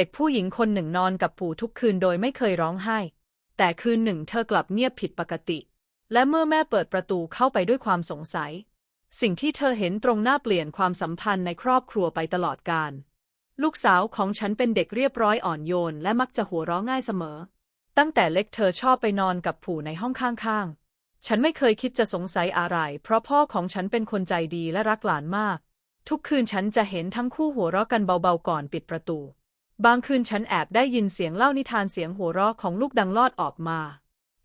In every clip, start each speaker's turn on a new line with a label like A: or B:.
A: เด็กผู้หญิงคนหนึ่งนอนกับปู่ทุกคืนโดยไม่เคยร้องไห้ แต่คืนหนึ่งเธอกลับเงียบผิดปกติ และเมื่อแม่เปิดประตูเข้าไปด้วยความสงสัย สิ่งที่เธอเห็นตรงหน้าเปลี่ยนความสัมพันธ์ในครอบครัวไปตลอดกาลลูกสาวของฉันเป็นเด็กเรียบร้อยอ่อนโยน และมักจะหัวเราะง่ายเสมอ ตั้งแต่เล็กเธอชอบไปนอนกับผู่ในห้องข้างๆ ฉันไม่เคยคิดจะสงสัยอะไร เพราะพ่อของฉันเป็นคนใจดีและรักหลานมาก ทุกคืนฉันจะเห็นทั้งคู่หัวเราะกันเบาๆก่อนปิดประตู บางคืนฉันแอบได้ยินเสียงเล่านิทานเสียงหัวเราะของลูกดังลอดออกมา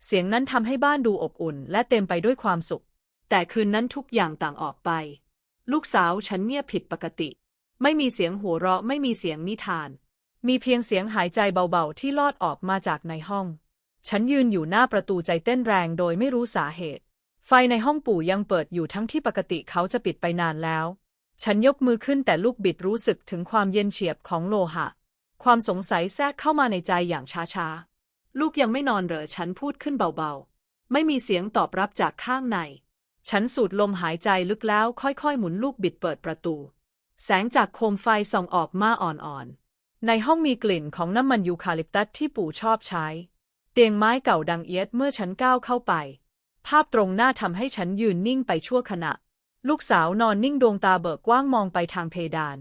A: เสียงนั้นทำให้บ้านดูอบอุ่น และเต็มไปด้วยความสุข แต่คืนนั้นทุกอย่างต่างออกไป ลูกสาวฉันเงียบผิดปกติ ไม่มีเสียงหัวเราะไม่มีเสียงนิทาน มีเพียงเสียงหายใจเบาๆที่ลอดออกมาจากในห้อง ฉันยืนอยู่หน้าประตูใจเต้นแรงโดยไม่รู้สาเหตุ ไฟในห้องปู่ยังเปิดอยู่ทั้งที่ปกติเขาจะปิดไปนานแล้ว ฉันยกมือขึ้นแต่ลูกบิดรู้สึกถึงความเย็นเฉียบของโลหะ ความสงสัยแทรกเข้ามาในใจอย่างช้าๆ ลูกยังไม่นอนเหรอฉันพูดขึ้นเบาๆ ไม่มีเสียงตอบรับจากข้างใน ฉันสูดลมหายใจลึกแล้วค่อยๆ หมุนลูกบิดเปิดประตู แสงจากโคมไฟส่องออกมาอ่อนๆ ในห้องมีกลิ่นของน้ำมันยูคาลิปตัสที่ปู่ชอบใช้ เตียงไม้เก่าดังเอียดเมื่อฉันก้าวเข้าไป ภาพตรงหน้าทำให้ฉันยืนนิ่งไปชั่วขณะ ลูกสาวนอนนิ่งดวงตาเบิกกว้างมองไปทางเพดาน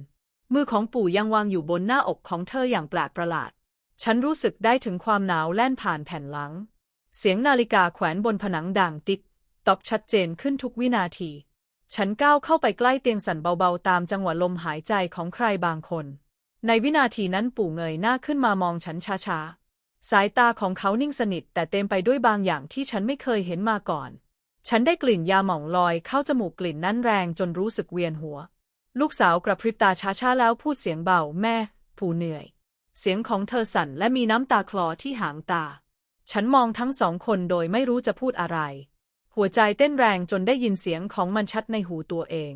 A: มือของปู่ยังวางอยู่บนหน้าอกของเธออย่างแปลกประหลาด ฉันรู้สึกได้ถึงความหนาวแล่นผ่านแผ่นหลัง เสียงนาฬิกาแขวนบนผนังดังติ๊กตอกชัดเจนขึ้นทุกวินาที ฉันก้าวเข้าไปใกล้เตียงสั่นเบาๆ ตามจังหวะลมหายใจของใครบางคน ในวินาทีนั้นปู่เงยหน้าขึ้นมามองฉันช้าๆ สายตาของเขานิ่งสนิท แต่เต็มไปด้วยบางอย่างที่ฉันไม่เคยเห็นมาก่อน ฉันได้กลิ่นยาหม่องลอยเข้าจมูกกลิ่นนั้นแรงจนรู้สึกเวียนหัว ลูกสาวกระพริบตาช้าๆแล้วพูดเสียงเบาแม่ ผู้เหนื่อย เสียงของเธอสั่นและมีน้ำตาคลอที่หางตา ฉันมองทั้งสองคนโดยไม่รู้จะพูดอะไร หัวใจเต้นแรงจนได้ยินเสียงของมันชัดในหูตัวเอง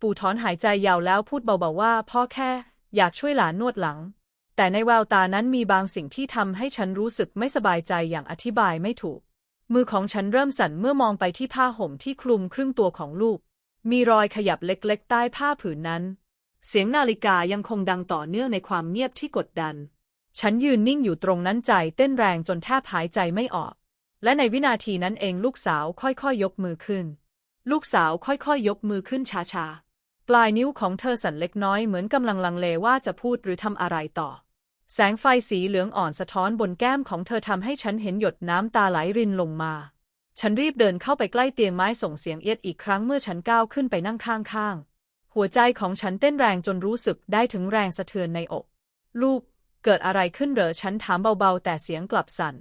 A: ปู่ถอนหายใจยาวแล้วพูดเบาๆว่า พ่อแค่อยากช่วยหลานนวดหลัง แต่ในแววตานั้นมีบางสิ่งที่ทำให้ฉันรู้สึกไม่สบายใจอย่างอธิบายไม่ถูก มือของฉันเริ่มสั่นเมื่อมองไปที่ผ้าห่มที่คลุมครึ่งตัวของลูก มีรอยขยับเล็กๆ ใต้ผ้าผืนนั้น เสียงนาฬิกายังคงดังต่อเนื่องในความเงียบที่กดดัน ฉันยืนนิ่งอยู่ตรงนั้นใจเต้นแรงจนแทบหายใจไม่ออก และในวินาทีนั้นเองลูกสาวค่อยๆยกมือขึ้น ลูกสาวค่อยๆยกมือขึ้นช้าๆ ปลายนิ้วของเธอสั่นเล็กน้อยเหมือนกำลังลังเลว่าจะพูดหรือทำอะไรต่อ แสงไฟสีเหลืองอ่อนสะท้อนบนแก้มของเธอทำให้ฉันเห็นหยดน้ำตาไหลรินลงมา ฉันรีบเดินเข้าไปใกล้เตียงไม้ส่งเสียงเอียดอีกครั้งเมื่อฉันก้าวขึ้นไปนั่งข้างๆ หัวใจของฉันเต้นแรงจนรู้สึกได้ถึงแรงสะเทือนในอก ลูก เกิดอะไรขึ้นเหรอฉันถามเบาๆ แต่เสียงกลับสั่น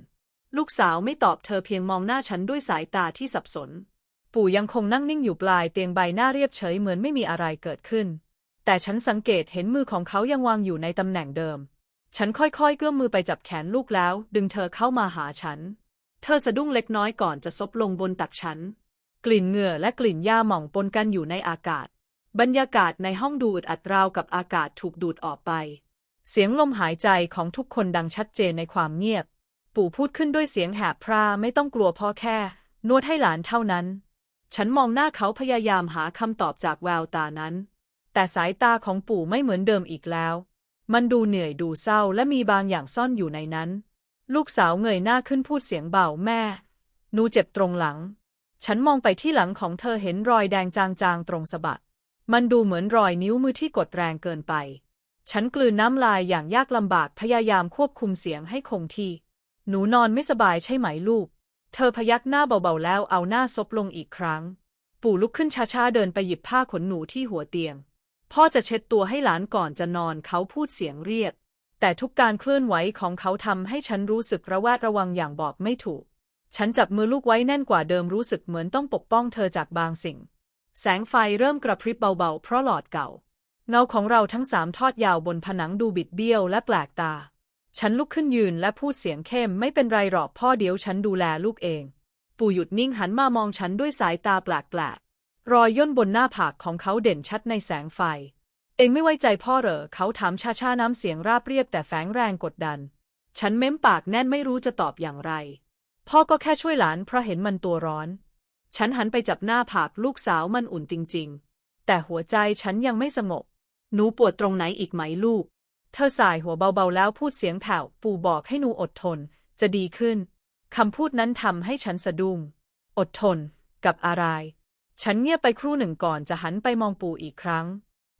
A: ลูกสาวไม่ตอบเธอเพียงมองหน้าฉันด้วยสายตาที่สับสน ปู่ยังคงนั่งนิ่งอยู่ปลายเตียงใบหน้าเรียบเฉยเหมือนไม่มีอะไรเกิดขึ้น แต่ฉันสังเกตเห็นมือของเขายังวางอยู่ในตำแหน่งเดิม ฉันค่อยๆเกื้อมมือไปจับแขนลูกแล้ว ดึงเธอเข้ามาหาฉัน เธอสะดุ้งเล็กน้อยก่อนจะซบลงบนตักฉัน กลิ่นเหงื่อและกลิ่นหญ้าหม่องปนกันอยู่ในอากาศ บรรยากาศในห้องดูอึดอัดราวกับอากาศถูกดูดออกไป เสียงลมหายใจของทุกคนดังชัดเจนในความเงียบ ปู่พูดขึ้นด้วยเสียงแหบพร่าไม่ต้องกลัวพ่อแค่ นวดให้หลานเท่านั้น ฉันมองหน้าเขาพยายามหาคำตอบจากแววตานั้น แต่สายตาของปู่ไม่เหมือนเดิมอีกแล้ว มันดูเหนื่อยดูเศร้าและมีบางอย่างซ่อนอยู่ในนั้น ลูกสาวเงยหน้าขึ้นพูดเสียงเบาแม่ หนูเจ็บตรงหลัง ฉันมองไปที่หลังของเธอเห็นรอยแดงจางๆตรงสะบัก มันดูเหมือนรอยนิ้วมือที่กดแรงเกินไป ฉันกลืนน้ำลายอย่างยากลำบากพยายามควบคุมเสียงให้คงที่ หนูนอนไม่สบายใช่ไหมลูก เธอพยักหน้าเบาๆแล้วเอาหน้าซบลงอีกครั้ง ปู่ลุกขึ้นช้าๆเดินไปหยิบผ้าขนหนูที่หัวเตียง พ่อจะเช็ดตัวให้หลานก่อนจะนอนเขาพูดเสียงเรียก แต่ทุกการเคลื่อนไหวของเขาทำให้ฉันรู้สึกระแวดระวังอย่างบอกไม่ถูก ฉันจับมือลูกไว้แน่นกว่าเดิมรู้สึกเหมือนต้องปกป้องเธอจากบางสิ่ง แสงไฟเริ่มกระพริบเบาๆ เพราะหลอดเก่า เงาของเราทั้งสามทอดยาวบนผนังดูบิดเบี้ยวและแปลกตา ฉันลุกขึ้นยืนและพูดเสียงเข้มไม่เป็นไรหรอกพ่อเดี๋ยวฉันดูแลลูกเอง ปู่หยุดนิ่งหันมามองฉันด้วยสายตาแปลกๆรอยย่นบนหน้าผากของเขาเด่นชัดในแสงไฟ เองไม่ไว้ใจพ่อเหรอ เขาถามช้าน้ำเสียงราบเรียบแต่แฝงแรงกดดัน ฉันเม้มปากแน่นไม่รู้จะตอบอย่างไร พ่อก็แค่ช่วยหลานเพราะเห็นมันตัวร้อน ฉันหันไปจับหน้าผากลูกสาวมันอุ่นจริง ๆ แต่หัวใจฉันยังไม่สงบ หนูปวดตรงไหนอีกไหมลูก เธอสายหัวเบาๆแล้วพูดเสียงแผ่ว ปู่บอกให้หนูอดทน จะดีขึ้น คำพูดนั้นทำให้ฉันสะดุ้ง อดทน กับอะไร ฉันเงียบไปครู่หนึ่งก่อนจะหันไปมองปู่อีกครั้ง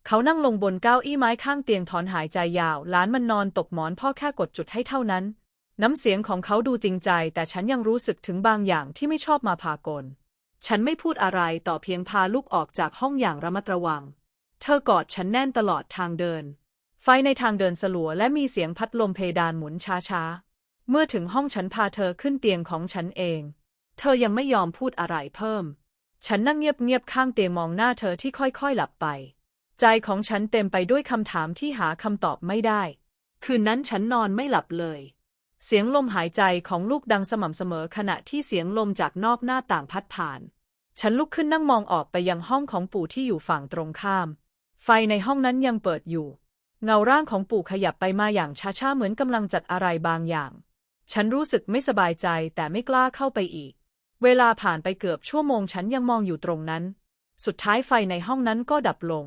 A: เขานั่งลงบนเก้าอี้ไม้ข้างเตียงถอนหายใจยาว หลานมันนอนตกหมอนพ่อแค่กดจุดให้เท่านั้น น้ำเสียงของเขาดูจริงใจ แต่ฉันยังรู้สึกถึงบางอย่างที่ไม่ชอบมาพากล ฉันไม่พูดอะไรต่อเพียงพาลูกออกจากห้องอย่างระมัดระวัง เธอกอดฉันแน่นตลอดทางเดิน ไฟในทางเดินสลัวและมีเสียงพัดลมเพดานหมุนช้าๆ เมื่อถึงห้องฉันพาเธอขึ้นเตียงของฉันเอง เธอยังไม่ยอมพูดอะไรเพิ่ม ฉันนั่งเงียบๆข้างเตียงมองหน้าเธอที่ค่อยๆหลับไป ใจของฉันเต็มไปด้วยคำถามที่หาคำตอบไม่ได้ คืนนั้นฉันนอนไม่หลับเลย เสียงลมหายใจของลูกดังสม่ำเสมอขณะที่เสียงลมจากนอกหน้าต่างพัดผ่าน ฉันลุกขึ้นนั่งมองออกไปยังห้องของปู่ที่อยู่ฝั่งตรงข้าม ไฟในห้องนั้นยังเปิดอยู่ เงาร่างของปู่ขยับไปมาอย่างช้าๆเหมือนกำลังจัดอะไรบางอย่าง ฉันรู้สึกไม่สบายใจแต่ไม่กล้าเข้าไปอีก เวลาผ่านไปเกือบชั่วโมงฉันยังมองอยู่ตรงนั้น สุดท้ายไฟในห้องนั้นก็ดับลง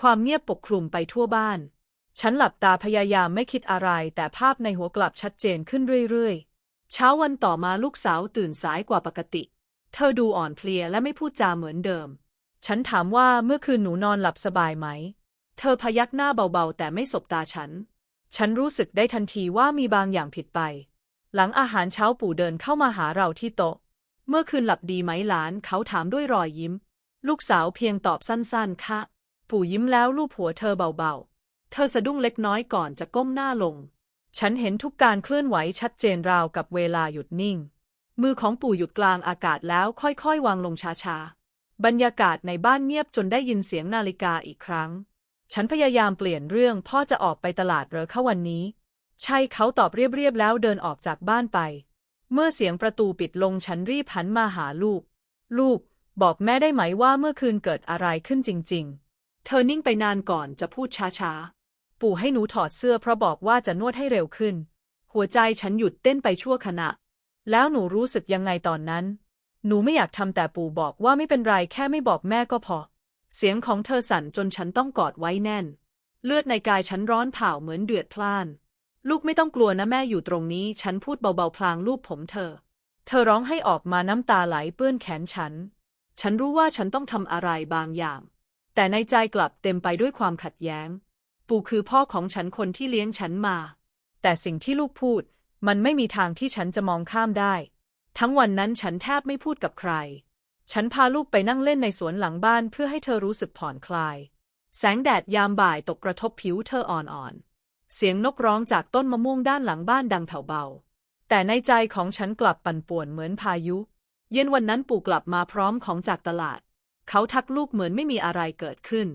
A: ความเงียบปกคลุมไปทั่วบ้าน ฉันหลับตาพยายามไม่คิดอะไร แต่ภาพในหัวกลับชัดเจนขึ้นเรื่อยๆ เช้าวันต่อมาลูกสาวตื่นสายกว่าปกติ เธอดูอ่อนเพลียและไม่พูดจาเหมือนเดิม ฉันถามว่าเมื่อคืนหนูนอนหลับสบายไหม เธอพยักหน้าเบาๆ แต่ไม่สบตาฉัน ฉันรู้สึกได้ทันทีว่ามีบางอย่างผิดไป หลังอาหารเช้าปู่เดินเข้ามาหาเราที่โต๊ะ เมื่อคืนหลับดีไหมหลานเขาถามด้วยรอยยิ้ม ลูกสาวเพียงตอบสั้นๆ ค่ะ ปู่ยิ้มแล้วลูบหัวเธอเบาๆ เธอสะดุ้งเล็กน้อยก่อนจะก้มหน้าลง ฉันเห็นทุกการเคลื่อนไหวชัดเจนราวกับเวลาหยุดนิ่ง มือของปู่หยุดกลางอากาศแล้วค่อยๆ วางลงช้าๆ บรรยากาศในบ้านเงียบจนได้ยินเสียงนาฬิกาอีกครั้ง ฉันพยายามเปลี่ยนเรื่องพ่อจะออกไปตลาดเหรอคะวันนี้ ใช่เขาตอบเรียบๆแล้วเดินออกจากบ้านไป เมื่อเสียงประตูปิดลงฉันรีบหันมาหาลูก ลูก บอกแม่ได้ไหมว่าเมื่อคืนเกิดอะไรขึ้นจริง ๆ เธอนิ่งไปนานก่อนจะพูดช้าๆ ปู่ให้หนูถอดเสื้อเพราะบอกว่าจะนวดให้เร็วขึ้น หัวใจฉันหยุดเต้นไปชั่วขณะ แล้วหนูรู้สึกยังไงตอนนั้น หนูไม่อยากทำแต่ปู่บอกว่าไม่เป็นไรแค่ไม่บอกแม่ก็พอ เสียงของเธอสั่นจนฉันต้องกอดไว้แน่น เลือดในกายฉันร้อนเผาเหมือนเดือดพล่าน ลูกไม่ต้องกลัวนะแม่อยู่ตรงนี้ ฉันพูดเบาๆพลางลูบผมเธอ เธอร้องให้ออกมาน้ำตาไหลเปื้อนแขนฉัน ฉันรู้ว่าฉันต้องทำอะไรบางอย่าง แต่ในใจกลับเต็มไปด้วยความขัดแย้ง ปู่คือพ่อของฉันคนที่เลี้ยงฉันมา แต่สิ่งที่ลูกพูด มันไม่มีทางที่ฉันจะมองข้ามได้ ทั้งวันนั้นฉันแทบไม่พูดกับใคร ฉันพาลูกไปนั่งเล่นในสวนหลังบ้านเพื่อให้เธอรู้สึกผ่อนคลาย แสงแดดยามบ่ายตกกระทบผิวเธออ่อนๆ เสียงนกร้องจากต้นมะม่วงด้านหลังบ้านดังแผ่วเบา แต่ในใจของฉันกลับปั่นป่วนเหมือนพายุ เย็นวันนั้นปู่กลับมาพร้อมของจากตลาด เขาทักลูกเหมือนไม่มีอะไรเกิดขึ้น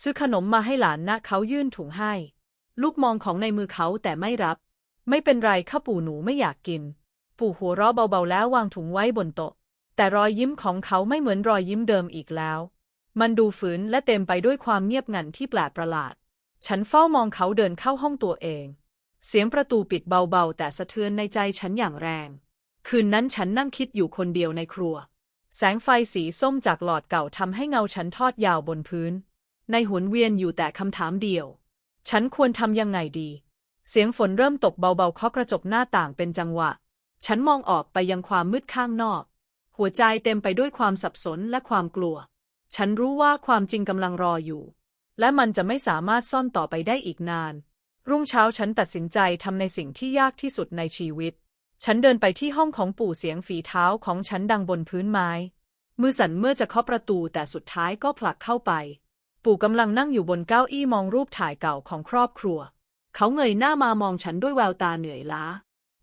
A: ซื้อขนมมาให้หลานนะเขายื่นถุงให้ ลูกมองของในมือเขาแต่ไม่รับ ไม่เป็นไรข้าปู่หนูไม่อยากกิน ปู่หัวเราะเบาๆแล้ววางถุงไว้บนโต๊ะ แต่รอยยิ้มของเขาไม่เหมือนรอยยิ้มเดิมอีกแล้ว มันดูฝืนและเต็มไปด้วยความเงียบงันที่แปลกประหลาด ฉันเฝ้ามองเขาเดินเข้าห้องตัวเอง เสียงประตูปิดเบาๆ แต่สะเทือนในใจฉันอย่างแรง คืนนั้นฉันนั่งคิดอยู่คนเดียวในครัว แสงไฟสีส้มจากหลอดเก่าทำให้เงาฉันทอดยาวบนพื้น ในหุนเวียนอยู่แต่คำถามเดียว ฉันควรทำยังไงดี เสียงฝนเริ่มตกเบาๆเคาะกระจกหน้าต่างเป็นจังหวะ ฉันมองออกไปยังความมืดข้างนอก หัวใจเต็มไปด้วยความสับสนและความกลัว ฉันรู้ว่าความจริงกำลังรออยู่ และมันจะไม่สามารถซ่อนต่อไปได้อีกนาน รุ่งเช้าฉันตัดสินใจทำในสิ่งที่ยากที่สุดในชีวิต ฉันเดินไปที่ห้องของปู่เสียงฝีเท้าของฉันดังบนพื้นไม้ มือสั่นเมื่อจะเคาะประตูแต่สุดท้ายก็ผลักเข้าไป ปู่กำลังนั่งอยู่บนเก้าอี้มองรูปถ่ายเก่าของครอบครัว เขาเงยหน้ามามองฉันด้วยแววตาเหนื่อยล้า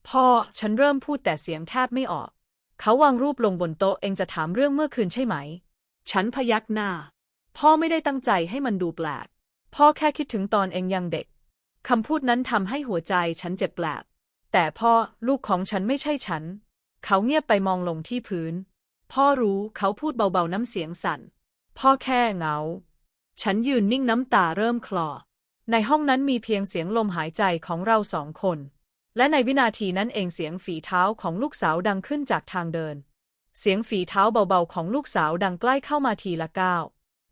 A: พ่อ ฉันเริ่มพูดแต่เสียงแทบไม่ออก เขาวางรูปลงบนโต๊ะเองจะถามเรื่องเมื่อคืนใช่ไหม ฉันพยักหน้า พ่อไม่ได้ตั้งใจให้มันดูแปลก พ่อแค่คิดถึงตอนเองยังเด็กคำพูดนั้นทำให้หัวใจฉันเจ็บแปลบ แต่พ่อลูกของฉันไม่ใช่ฉัน เขาเงียบไปมองลงที่พื้น พ่อรู้เขาพูดเบาๆน้ำเสียงสั่น พ่อแค่เหงา ฉันยืนนิ่งน้ำตาเริ่มคลอ ในห้องนั้นมีเพียงเสียงลมหายใจของเราสองคน และในวินาทีนั้นเองเสียงฝีเท้าของลูกสาวดังขึ้นจากทางเดิน เสียงฝีเท้าเบาๆของลูกสาวดังใกล้เข้ามาทีละก้าว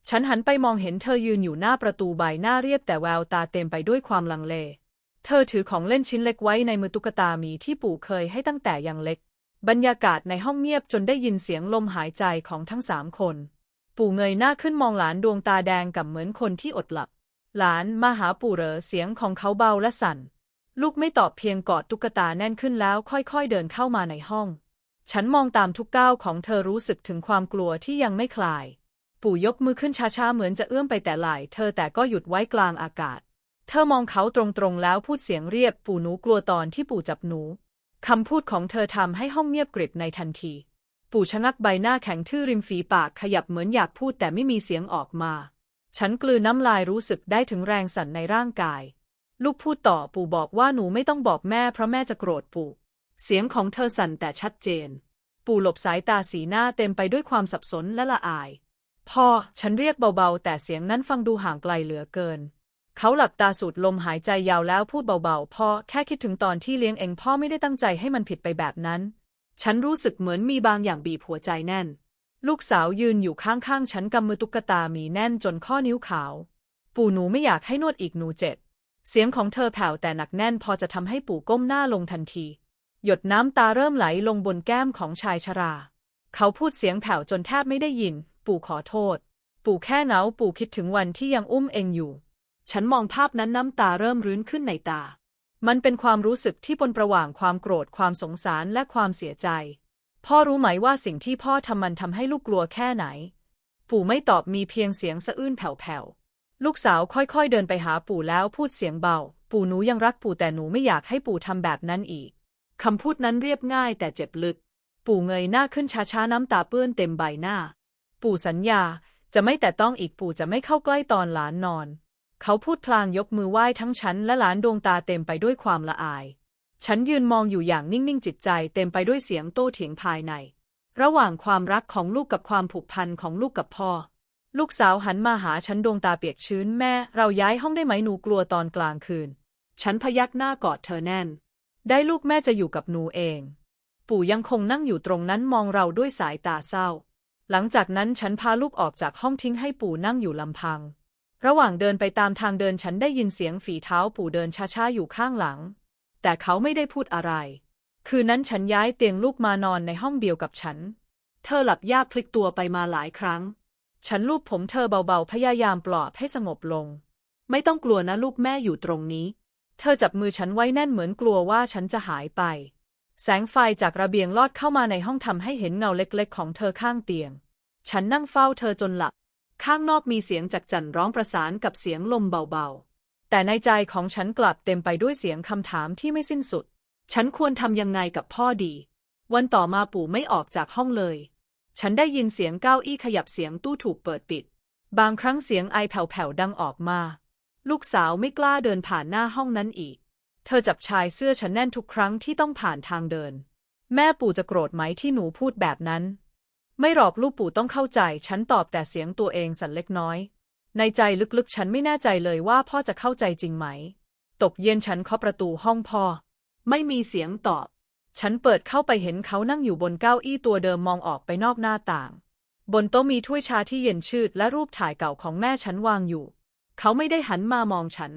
A: ฉันหันไปมองเห็นเธอยืนอยู่หน้าประตูใบหน้าเรียบแต่แววตาเต็มไปด้วยความลังเล เธอถือของเล่นชิ้นเล็กไว้ในมือตุ๊กตาหมีที่ปู่เคยให้ตั้งแต่ยังเล็ก บรรยากาศในห้องเงียบจนได้ยินเสียงลมหายใจของทั้งสามคน ปู่เงยหน้าขึ้นมองหลานดวงตาแดงกับเหมือนคนที่อดหลับ หลานมาหาปู่เหรอเสียงของเขาเบาและสั่น ลูกไม่ตอบเพียงกอดตุ๊กตาแน่นขึ้นแล้วค่อยๆเดินเข้ามาในห้อง ฉันมองตามทุกก้าวของเธอรู้สึกถึงความกลัวที่ยังไม่คลาย ปู่ยกมือขึ้นช้าๆเหมือนจะเอื้อมไปแต่ไหล่เธอแต่ก็หยุดไว้กลางอากาศ เธอมองเขาตรงๆแล้วพูดเสียงเรียบ ปู่หนูกลัวตอนที่ปู่จับหนู คำพูดของเธอทำให้ห้องเงียบกริบในทันที ปู่ชะงักใบหน้าแข็งทื่อริมฝีปากขยับเหมือนอยากพูดแต่ไม่มีเสียงออกมา ฉันกลืนน้ำลายรู้สึกได้ถึงแรงสั่นในร่างกาย ลูกพูดต่อปู่บอกว่าหนูไม่ต้องบอกแม่เพราะแม่จะโกรธปู่ เสียงของเธอสั่นแต่ชัดเจน ปู่หลบสายตาสีหน้าเต็มไปด้วยความสับสนและละอาย พ่อ ฉันเรียกเบาๆ แต่เสียงนั้นฟังดูห่างไกลเหลือเกิน เขาหลับตาสูดลมหายใจยาวแล้วพูดเบาๆ พ่อแค่คิดถึงตอนที่เลี้ยงเองพ่อไม่ได้ตั้งใจให้มันผิดไปแบบนั้น ฉันรู้สึกเหมือนมีบางอย่างบีบหัวใจแน่น ลูกสาวยืนอยู่ข้างๆ ฉันกำมือตุ๊กตามีแน่นจนข้อนิ้วขาว ปู่หนูไม่อยากให้นวดอีกหนูเจ็บ เสียงของเธอแผ่วแต่หนักแน่นพอจะทำให้ปู่ก้มหน้าลงทันที หยดน้ำตาเริ่มไหลลงบนแก้มของชายชรา เขาพูดเสียงแผ่วจนแทบไม่ได้ยิน ปู่ขอโทษ ปู่แค่เหงาปู่คิดถึงวันที่ยังอุ้มเองอยู่ ฉันมองภาพนั้นน้ำตาเริ่มรื้นขึ้นในตา มันเป็นความรู้สึกที่ปนประหว่างความโกรธความสงสารและความเสียใจ พ่อรู้ไหมว่าสิ่งที่พ่อทำมันทำให้ลูกกลัวแค่ไหน ปู่ไม่ตอบมีเพียงเสียงสะอื้นแผ่วๆ ลูกสาวค่อยๆเดินไปหาปู่แล้วพูดเสียงเบา ปู่หนูยังรักปู่แต่หนูไม่อยากให้ปู่ทำแบบนั้นอีก คำพูดนั้นเรียบง่ายแต่เจ็บลึก ปู่เงยหน้าขึ้นช้าๆน้ำตาเปื้อนเต็มใบหน้า ปู่สัญญาจะไม่แต่ต้องอีกปู่จะไม่เข้าใกล้ตอนหลานนอน เขาพูดพลางยกมือไหว้ทั้งฉันและหลานดวงตาเต็มไปด้วยความละอาย ฉันยืนมองอยู่อย่างนิ่ง ๆ จิตใจเต็มไปด้วยเสียงโต้เถียงภายใน ระหว่างความรักของลูกกับความผูกพันของลูกกับพ่อ ลูกสาวหันมาหาฉันดวงตาเปียกชื้นแม่ เราย้ายห้องได้ไหมหนูกลัวตอนกลางคืน ฉันพยักหน้ากอดเธอแน่น ได้ลูกแม่จะอยู่กับหนูเอง ปู่ยังคงนั่งอยู่ตรงนั้นมองเราด้วยสายตาเศร้า หลังจากนั้นฉันพาลูกออกจากห้องทิ้งให้ปู่นั่งอยู่ลำพัง ระหว่างเดินไปตามทางเดินฉันได้ยินเสียงฝีเท้าปู่เดินช้าๆอยู่ข้างหลัง แต่เขาไม่ได้พูดอะไร คืนนั้นฉันย้ายเตียงลูกมานอนในห้องเดียวกับฉัน เธอหลับยากพลิกตัวไปมาหลายครั้ง ฉันลูบผมเธอเบาๆ พยายามปลอบให้สงบลง ไม่ต้องกลัวนะลูกแม่อยู่ตรงนี้ เธอจับมือฉันไว้แน่นเหมือนกลัวว่าฉันจะหายไป แสงไฟจากระเบียงลอดเข้ามาในห้องทำให้เห็นเงาเล็กๆ ของเธอข้างเตียง ฉันนั่งเฝ้าเธอจนหลับ ข้างนอกมีเสียงจักจั่นร้องประสานกับเสียงลมเบาๆ แต่ในใจของฉันกลับเต็มไปด้วยเสียงคำถามที่ไม่สิ้นสุด ฉันควรทำยังไงกับพ่อดี วันต่อมาปู่ไม่ออกจากห้องเลย ฉันได้ยินเสียงเก้าอี้ขยับเสียงตู้ถูกเปิดปิด บางครั้งเสียงไอแผ่วๆดังออกมา ลูกสาวไม่กล้าเดินผ่านหน้าห้องนั้นอีก เธอจับชายเสื้อฉันแน่นทุกครั้งที่ต้องผ่านทางเดิน แม่ปู่จะโกรธไหมที่หนูพูดแบบนั้น ไม่หรอกลูกปู่ต้องเข้าใจ ฉันตอบแต่เสียงตัวเองสั่นเล็กน้อย ในใจลึกๆ ฉันไม่แน่ใจเลยว่าพ่อจะเข้าใจจริงไหม ตกเย็นฉันเคาะประตูห้องพ่อ ไม่มีเสียงตอบ ฉันเปิดเข้าไปเห็นเขานั่งอยู่บนเก้าอี้ตัวเดิมมองออกไปนอกหน้าต่าง บนโต๊ะมีถ้วยชาที่เย็นชืดและรูปถ่ายเก่าของแม่ฉันวางอยู่ เขาไม่ได้หันมามองฉัน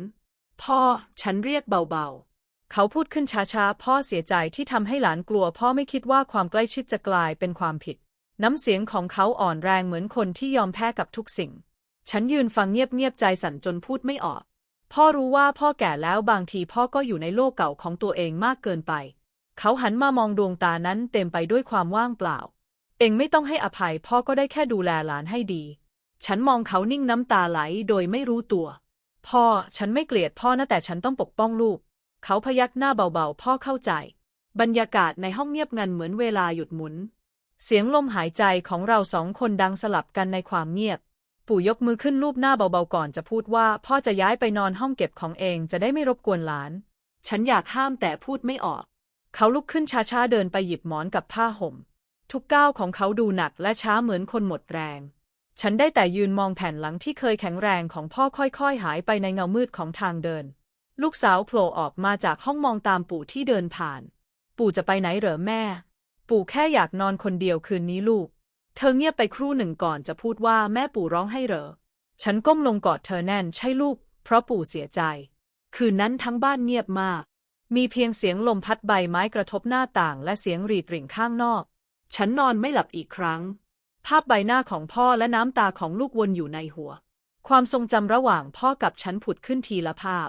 A: พ่อ ฉันเรียกเบาๆเขาพูดขึ้นช้าๆ พ่อเสียใจที่ทำให้หลานกลัว พ่อไม่คิดว่าความใกล้ชิดจะกลายเป็นความผิด น้ำเสียงของเขาอ่อนแรงเหมือนคนที่ยอมแพ้กับทุกสิ่ง ฉันยืนฟังเงียบๆใจสั่นจนพูดไม่ออก พ่อรู้ว่าพ่อแก่แล้วบางทีพ่อก็อยู่ในโลกเก่าของตัวเองมากเกินไป เขาหันมามองดวงตานั้นเต็มไปด้วยความว่างเปล่า เองไม่ต้องให้อภัยพ่อก็ได้แค่ดูแลหลานให้ดี ฉันมองเขานิ่งน้ำตาไหลโดยไม่รู้ตัว พ่อฉันไม่เกลียดพ่อนะแต่ฉันต้องปกป้องลูก เขาพยักหน้าเบาๆ พ่อเข้าใจ บรรยากาศในห้องเงียบงันเหมือนเวลาหยุดหมุน เสียงลมหายใจของเราสองคนดังสลับกันในความเงียบ ปู่ยกมือขึ้นลูบหน้าเบาๆก่อนจะพูดว่า พ่อจะย้ายไปนอนห้องเก็บของเองจะได้ไม่รบกวนหลาน ฉันอยากห้ามแต่พูดไม่ออก เขาลุกขึ้นช้าๆเดินไปหยิบหมอนกับผ้าห่ม ทุกก้าวของเขาดูหนักและช้าเหมือนคนหมดแรง ฉันได้แต่ยืนมองแผ่นหลังที่เคยแข็งแรงของพ่อค่อยๆ หายไปในเงามืดของทางเดิน ลูกสาวโผล่ออกมาจากห้องมองตามปู่ที่เดินผ่าน ปู่จะไปไหนเหรอแม่ ปู่แค่อยากนอนคนเดียวคืนนี้ลูก เธอเงียบไปครู่หนึ่งก่อนจะพูดว่าแม่ปู่ร้องให้เหรอ ฉันก้มลงกอดเธอแน่นใช่ลูก เพราะปู่เสียใจ คืนนั้นทั้งบ้านเงียบมาก มีเพียงเสียงลมพัดใบไม้กระทบหน้าต่างและเสียงรีดริ่งข้างนอก ฉันนอนไม่หลับอีกครั้ง ภาพใบหน้าของพ่อและน้ำตาของลูกวนอยู่ในหัว ความทรงจำระหว่างพ่อกับฉันผุดขึ้นทีละภาพ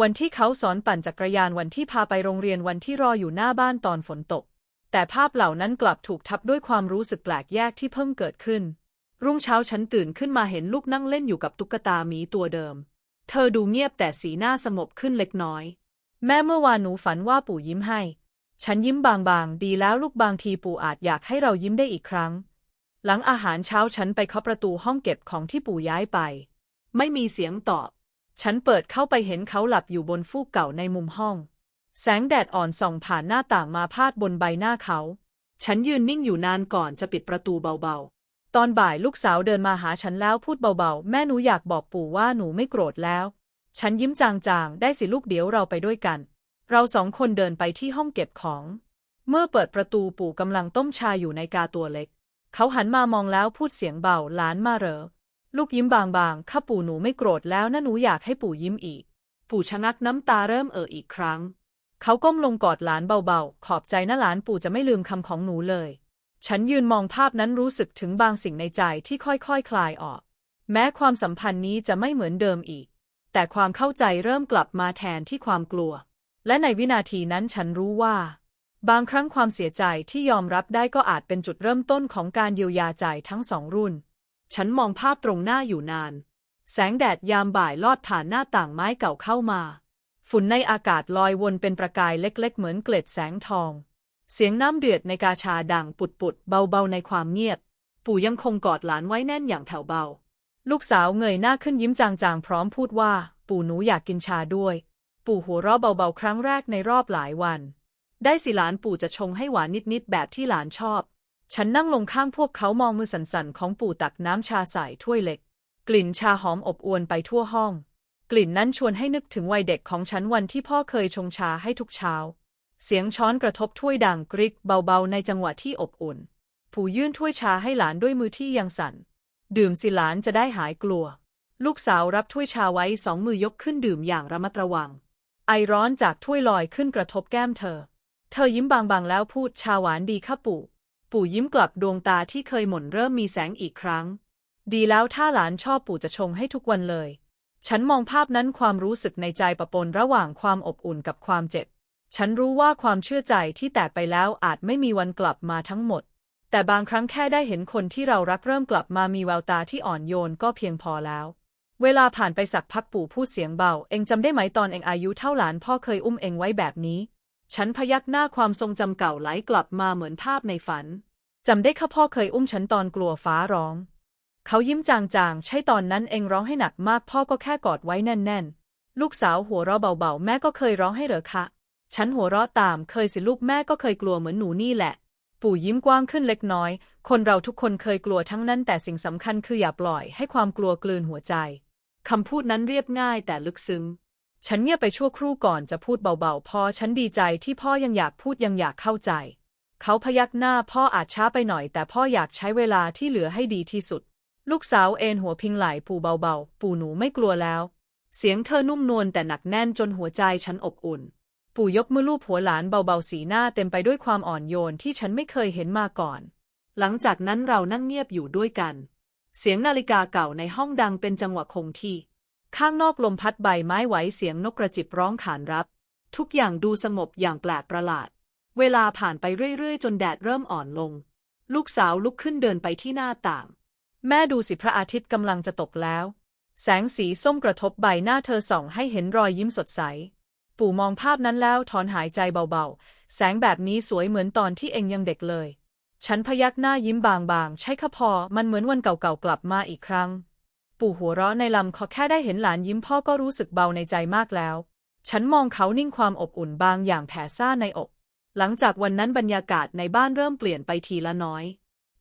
A: วันที่เขาสอนปั่นจักรยานวันที่พาไปโรงเรียนวันที่รออยู่หน้าบ้านตอนฝนตก แต่ภาพเหล่านั้นกลับถูกทับด้วยความรู้สึกแปลกแยกที่เพิ่งเกิดขึ้น รุ่งเช้าฉันตื่นขึ้นมาเห็นลูกนั่งเล่นอยู่กับตุ๊กตาหมีตัวเดิม เธอดูเงียบแต่สีหน้าสงบขึ้นเล็กน้อย แม่เมื่อวานหนูฝันว่าปู่ยิ้มให้ ฉันยิ้มบางๆ ดีแล้วลูกบางทีปู่อาจอยากให้เรายิ้มได้อีกครั้ง หลังอาหารเช้าฉันไปเคาะประตูห้องเก็บของที่ปู่ย้ายไป ไม่มีเสียงตอบ ฉันเปิดเข้าไปเห็นเขาหลับอยู่บนฟูกเก่าในมุมห้อง แสงแดดอ่อนส่องผ่านหน้าต่างมาพาดบนใบหน้าเขา ฉันยืนนิ่งอยู่นานก่อนจะปิดประตูเบาๆ ตอนบ่ายลูกสาวเดินมาหาฉันแล้วพูดเบาๆ แม่หนูอยากบอกปู่ว่าหนูไม่โกรธแล้ว ฉันยิ้มจางๆ ได้สิลูกเดี๋ยวเราไปด้วยกัน เราสองคนเดินไปที่ห้องเก็บของ เมื่อเปิดประตูปู่กำลังต้มชาอยู่ในกาตัวเล็ก เขาหันมามองแล้วพูดเสียงเบาหลานมาเหรอ ลูกยิ้มบางๆข้าปู่หนูไม่โกรธแล้วนะหนูอยากให้ปู่ยิ้มอีก ปู่ชะงักน้ำตาเริ่มเอ่ออีกครั้ง เขาก้มลงกอดหลานเบาๆ ขอบใจนะหลานปู่จะไม่ลืมคำของหนูเลย ฉันยืนมองภาพนั้นรู้สึกถึงบางสิ่งในใจที่ค่อยๆคคลายออก แม้ความสัมพันธ์นี้จะไม่เหมือนเดิมอีก แต่ความเข้าใจเริ่มกลับมาแทนที่ความกลัว และในวินาทีนั้นฉันรู้ว่า บางครั้งความเสียใจที่ยอมรับได้ก็อาจเป็นจุดเริ่มต้นของการเยียวยาใจทั้งสองรุ่น ฉันมองภาพตรงหน้าอยู่นาน แสงแดดยามบ่ายลอดผ่านหน้าต่างไม้เก่าเข้ามา ฝุ่นในอากาศลอยวนเป็นประกายเล็กๆ เหมือนเกล็ดแสงทอง เสียงน้ำเดือดในกาชาดังปุดๆ เบาๆ ในความเงียบ ปู่ยังคงกอดหลานไว้แน่นอย่างแผ่วเบา ลูกสาวเงยหน้าขึ้นยิ้มจางๆ พร้อมพูดว่า ปู่หนูอยากกินชาด้วย ปู่หัวเราะเบาๆ ครั้งแรกในรอบหลายวัน ได้สิหลานปู่จะชงให้หวานนิดๆ แบบที่หลานชอบ ฉันนั่งลงข้างพวกเขามองมือสั่นๆ ของปู่ตักน้ำชาใส่ถ้วยเล็ก กลิ่นชาหอมอบอวนไปทั่วห้อง กลิ่นนั้นชวนให้นึกถึงวัยเด็กของฉันวันที่พ่อเคยชงชาให้ทุกเช้า เสียงช้อนกระทบถ้วยดังกริกเบาๆในจังหวะที่อบอุ่นปู่ยื่นถ้วยชาให้หลานด้วยมือที่ยังสั่น ดื่มสิหลานจะได้หายกลัว ลูกสาวรับถ้วยชาไว้สองมือยกขึ้นดื่มอย่างระมัดระวัง ไอร้อนจากถ้วยลอยขึ้นกระทบแก้มเธอ เธอยิ้มบางๆแล้วพูดชาหวานดีค่ะปู่ ปู่ยิ้มกลับดวงตาที่เคยหม่นเริ่มมีแสงอีกครั้ง ดีแล้วถ้าหลานชอบปู่จะชงให้ทุกวันเลย ฉันมองภาพนั้นความรู้สึกในใจปะปนระหว่างความอบอุ่นกับความเจ็บ ฉันรู้ว่าความเชื่อใจที่แตกไปแล้วอาจไม่มีวันกลับมาทั้งหมด แต่บางครั้งแค่ได้เห็นคนที่เรารักเริ่มกลับมามีแววตาที่อ่อนโยนก็เพียงพอแล้ว เวลาผ่านไปสักพักปู่พูดเสียงเบา เองจำได้ไหมตอนเองอายุเท่าหลานพ่อเคยอุ้มเองไว้แบบนี้ ฉันพยักหน้าความทรงจำเก่าไหลกลับมาเหมือนภาพในฝันจำได้ค่ะพ่อเคยอุ้มฉันตอนกลัวฟ้าร้อง เขายิ้มจางๆ ใช่ตอนนั้นเองร้องให้หนักมากพ่อก็แค่กอดไว้แน่นๆ ลูกสาวหัวเราะเบาๆ แม่ก็เคยร้องให้เหรอคะ ฉันหัวเราะตามเคยสิลูกแม่ก็เคยกลัวเหมือนหนูนี่แหละ ปู่ยิ้มกว้างขึ้นเล็กน้อย คนเราทุกคนเคยกลัวทั้งนั้นแต่สิ่งสำคัญคืออย่าปล่อยให้ความกลัวกลืนหัวใจ คำพูดนั้นเรียบง่ายแต่ลึกซึ้ง ฉันเงียบไปชั่วครู่ก่อนจะพูดเบาๆ พอฉันดีใจที่พ่อยังอยากพูดยังอยากเข้าใจ เขาพยักหน้าพ่ออาจช้าไปหน่อย แต่พ่ออยากใช้เวลาที่เหลือให้ดีที่สุด ลูกสาวเอนหัวพิงไหล่ปู่เบาๆ ปู่หนูไม่กลัวแล้ว เสียงเธอนุ่มนวลแต่หนักแน่นจนหัวใจฉันอบอุ่น ปู่ยกมือลูบหัวหลานเบาๆ สีหน้าเต็มไปด้วยความอ่อนโยนที่ฉันไม่เคยเห็นมาก่อน หลังจากนั้นเรานั่งเงียบอยู่ด้วยกัน เสียงนาฬิกาเก่าในห้องดังเป็นจังหวะคงที่ ข้างนอกลมพัดใบไม้ไหวเสียงนกกระจิบร้องขานรับ ทุกอย่างดูสงบอย่างแปลกประหลาด เวลาผ่านไปเรื่อยๆ จนแดดเริ่มอ่อนลง ลูกสาวลุกขึ้นเดินไปที่หน้าต่าง แม่ดูสิพระอาทิตย์กำลังจะตกแล้ว แสงสีส้มกระทบใบหน้าเธอส่องให้เห็นรอยยิ้มสดใส ปู่มองภาพนั้นแล้วถอนหายใจเบาๆ แสงแบบนี้สวยเหมือนตอนที่เองยังเด็กเลย ฉันพยักหน้ายิ้มบางๆ ใช่ค่ะพอ มันเหมือนวันเก่าๆกลับมาอีกครั้ง ปู่หัวเราะในลำคอแค่ได้เห็นหลานยิ้มพ่อก็รู้สึกเบาในใจมากแล้ว ฉันมองเขานิ่งความอบอุ่นบางอย่างแผ่ซ่านในอก หลังจากวันนั้นบรรยากาศในบ้านเริ่มเปลี่ยนไปทีละน้อย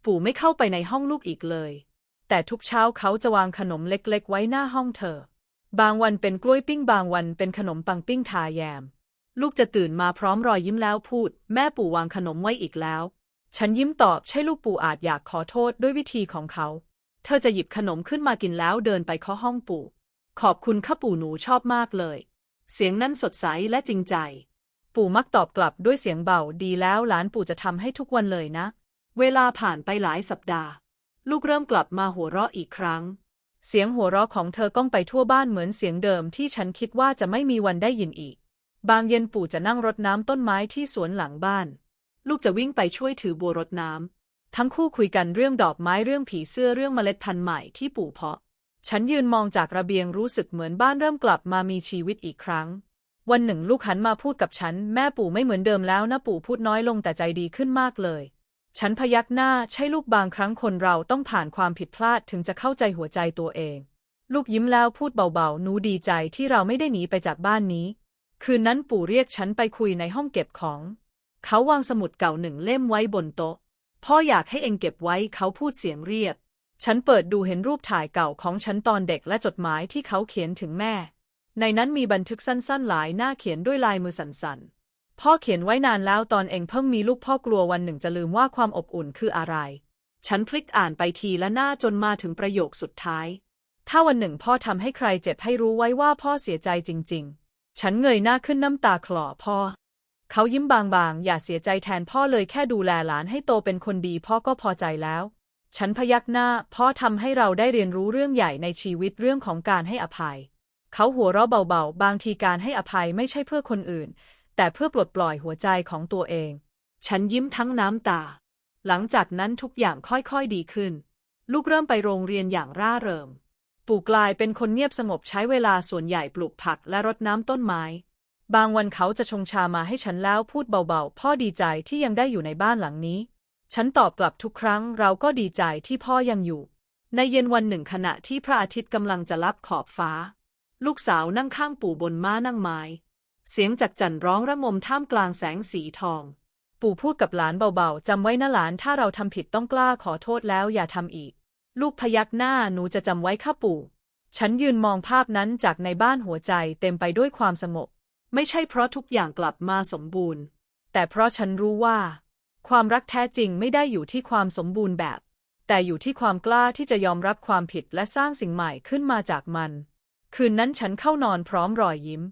A: ปู่ไม่เข้าไปในห้องลูกอีกเลย แต่ทุกเช้าเขาจะวางขนมเล็กๆ ไว้หน้าห้องเธอ บางวันเป็นกล้วยปิ้งบางวันเป็นขนมปังปิ้งทาแยม ลูกจะตื่นมาพร้อมรอยยิ้มแล้วพูด แม่ปู่วางขนมไว้อีกแล้ว ฉันยิ้มตอบใช่ลูกปู่อาจอยากขอโทษด้วยวิธีของเขา เธอจะหยิบขนมขึ้นมากินแล้วเดินไปเคาะห้องปู่ ขอบคุณข้าปู่หนูชอบมากเลย เสียงนั้นสดใสและจริงใจ ปู่มักตอบกลับด้วยเสียงเบาดีแล้วหลานปู่จะทำให้ทุกวันเลยนะ เวลาผ่านไปหลายสัปดาห์ ลูกเริ่มกลับมาหัวเราะอีกครั้ง เสียงหัวเราะของเธอก้องไปทั่วบ้านเหมือนเสียงเดิมที่ฉันคิดว่าจะไม่มีวันได้ยินอีก บางเย็นปู่จะนั่งรดน้ำต้นไม้ที่สวนหลังบ้าน ลูกจะวิ่งไปช่วยถือบัวรดน้ำ ทั้งคู่คุยกันเรื่องดอกไม้เรื่องผีเสื้อเรื่องเมล็ดพันธุ์ใหม่ที่ปู่เพาะ ฉันยืนมองจากระเบียงรู้สึกเหมือนบ้านเริ่มกลับมามีชีวิตอีกครั้ง วันหนึ่งลูกหันมาพูดกับฉัน แม่ปู่ไม่เหมือนเดิมแล้วนะปู่พูดน้อยลงแต่ใจดีขึ้นมากเลย ฉันพยักหน้าใช่ลูกบางครั้งคนเราต้องผ่านความผิดพลาดถึงจะเข้าใจหัวใจตัวเอง ลูกยิ้มแล้วพูดเบาๆ หนูดีใจที่เราไม่ได้หนีไปจากบ้านนี้ คืนนั้นปู่เรียกฉันไปคุยในห้องเก็บของ เขาวางสมุดเก่าหนึ่งเล่มไว้บนโต๊ะ พ่ออยากให้เองเก็บไว้เขาพูดเสียงเรียบ ฉันเปิดดูเห็นรูปถ่ายเก่าของฉันตอนเด็กและจดหมายที่เขาเขียนถึงแม่ ในนั้นมีบันทึกสั้นๆ หลายหน้าเขียนด้วยลายมือสั่นๆ พ่อเขียนไว้นานแล้วตอนเองเพิ่งมีลูกพ่อกลัววันหนึ่งจะลืมว่าความอบอุ่นคืออะไร ฉันพลิกอ่านไปทีละหน้าจนมาถึงประโยคสุดท้าย ถ้าวันหนึ่งพ่อทำให้ใครเจ็บให้รู้ไว้ว่าพ่อเสียใจจริง ๆ ฉันเงยหน้าขึ้นน้ำตาคลอพ่อ เขายิ้มบางๆ อย่าเสียใจแทนพ่อเลยแค่ดูแลหลานให้โตเป็นคนดีพ่อก็พอใจแล้ว ฉันพยักหน้าพ่อทำให้เราได้เรียนรู้เรื่องใหญ่ในชีวิตเรื่องของการให้อภัย เขาหัวเราะเบาๆ บางทีการให้อภัยไม่ใช่เพื่อคนอื่น แต่เพื่อปลดปล่อยหัวใจของตัวเอง ฉันยิ้มทั้งน้ำตา หลังจากนั้นทุกอย่างค่อยๆดีขึ้น ลูกเริ่มไปโรงเรียนอย่างร่าเริงปู่กลายเป็นคนเงียบสงบใช้เวลาส่วนใหญ่ปลูกผักและรดน้ำต้นไม้ บางวันเขาจะชงชามาให้ฉันแล้วพูดเบาๆ พ่อดีใจที่ยังได้อยู่ในบ้านหลังนี้ ฉันตอบกลับทุกครั้งเราก็ดีใจที่พ่อยังอยู่ ในเย็นวันหนึ่งขณะที่พระอาทิตย์กำลังจะลับขอบฟ้า ลูกสาวนั่งข้างปู่บนม้านั่งไม้ เสียงจักจันร้องระงมท่ามกลางแสงสีทอง ปู่พูดกับหลานเบาๆ จำไว้นะหลานถ้าเราทำผิดต้องกล้าขอโทษแล้วอย่าทำอีก ลูกพยักหน้าหนูจะจำไว้ค่ะปู่ ฉันยืนมองภาพนั้นจากในบ้านหัวใจเต็มไปด้วยความสงบ ไม่ใช่เพราะทุกอย่างกลับมาสมบูรณ์ แต่เพราะฉันรู้ว่า ความรักแท้จริงไม่ได้อยู่ที่ความสมบูรณ์แบบ แต่อยู่ที่ความกล้าที่จะยอมรับความผิดและสร้างสิ่งใหม่ขึ้นมาจากมัน คืนนั้นฉันเข้านอนพร้อมรอยยิ้ม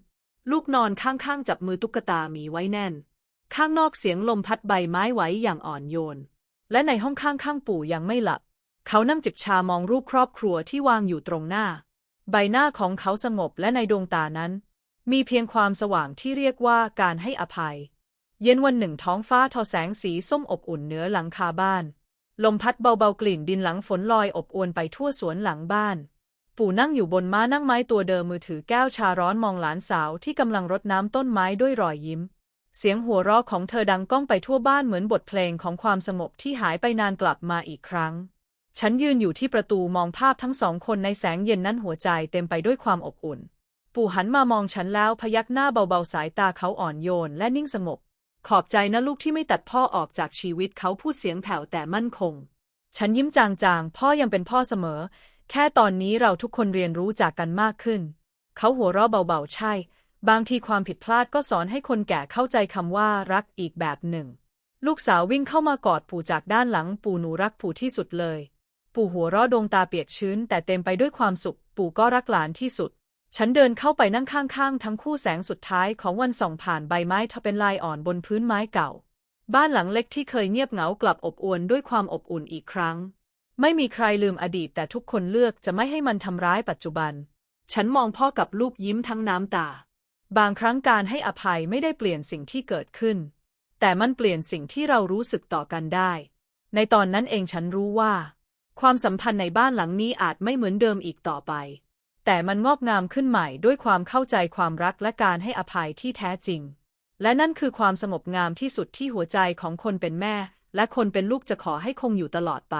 A: ลูกนอนข้างๆ จับมือตุ๊กตาหมีไว้แน่น ข้างนอกเสียงลมพัดใบไม้ไหวอย่างอ่อนโยน และในห้องข้างๆ ปู่ยังไม่หลับ เขานั่งจิบชามองรูปครอบครัวที่วางอยู่ตรงหน้า ใบหน้าของเขาสงบและในดวงตานั้น มีเพียงความสว่างที่เรียกว่าการให้อภัย เย็นวันหนึ่งท้องฟ้าทอแสงสีส้มอบอุ่นเหนือหลังคาบ้าน ลมพัดเบาๆกลิ่นดินหลังฝนลอยอบอวนไปทั่วสวนหลังบ้าน ปู่นั่งอยู่บนม้านั่งไม้ตัวเดิมมือถือแก้วชาร้อนมองหลานสาวที่กำลังรดน้ำต้นไม้ด้วยรอยยิ้ม เสียงหัวเราะของเธอดังก้องไปทั่วบ้านเหมือนบทเพลงของความสงบที่หายไปนานกลับมาอีกครั้ง ฉันยืนอยู่ที่ประตูมองภาพทั้งสองคนในแสงเย็นนั้นหัวใจเต็มไปด้วยความอบอุ่น ปู่หันมามองฉันแล้วพยักหน้าเบาๆสายตาเขาอ่อนโยนและนิ่งสงบ ขอบใจนะลูกที่ไม่ตัดพ่อออกจากชีวิตเขาพูดเสียงแผ่วแต่มั่นคงฉันยิ้มจางๆ พ่อยังเป็นพ่อเสมอ แค่ตอนนี้เราทุกคนเรียนรู้จากกันมากขึ้น เขาหัวเราะเบาๆ ใช่ บางทีความผิดพลาดก็สอนให้คนแก่เข้าใจคำว่ารักอีกแบบหนึ่ง ลูกสาววิ่งเข้ามากอดปู่จากด้านหลังปู่หนูรักปู่ที่สุดเลย ปู่หัวเราะดวงตาเปียกชื้น แต่เต็มไปด้วยความสุข ปู่ก็รักหลานที่สุด ฉันเดินเข้าไปนั่งข้างๆ ทั้งคู่แสงสุดท้ายของวันส่องผ่านใบไม้ทอเป็นลายอ่อนบนพื้นไม้เก่า บ้านหลังเล็กที่เคยเงียบเหงากลับอบอวลด้วยความอบอุ่นอีกครั้ง ไม่มีใครลืมอดีตแต่ทุกคนเลือกจะไม่ให้มันทำร้ายปัจจุบัน ฉันมองพ่อกับลูกยิ้มทั้งน้ำตา บางครั้งการให้อภัยไม่ได้เปลี่ยนสิ่งที่เกิดขึ้น แต่มันเปลี่ยนสิ่งที่เรารู้สึกต่อกันได้ ในตอนนั้นเองฉันรู้ว่า ความสัมพันธ์ในบ้านหลังนี้อาจไม่เหมือนเดิมอีกต่อไป แต่มันงอกงามขึ้นใหม่ด้วยความเข้าใจความรักและการให้อภัยที่แท้จริง และนั่นคือความสงบงามที่สุดที่หัวใจของคนเป็นแม่ และคนเป็นลูกจะขอให้คงอยู่ตลอดไป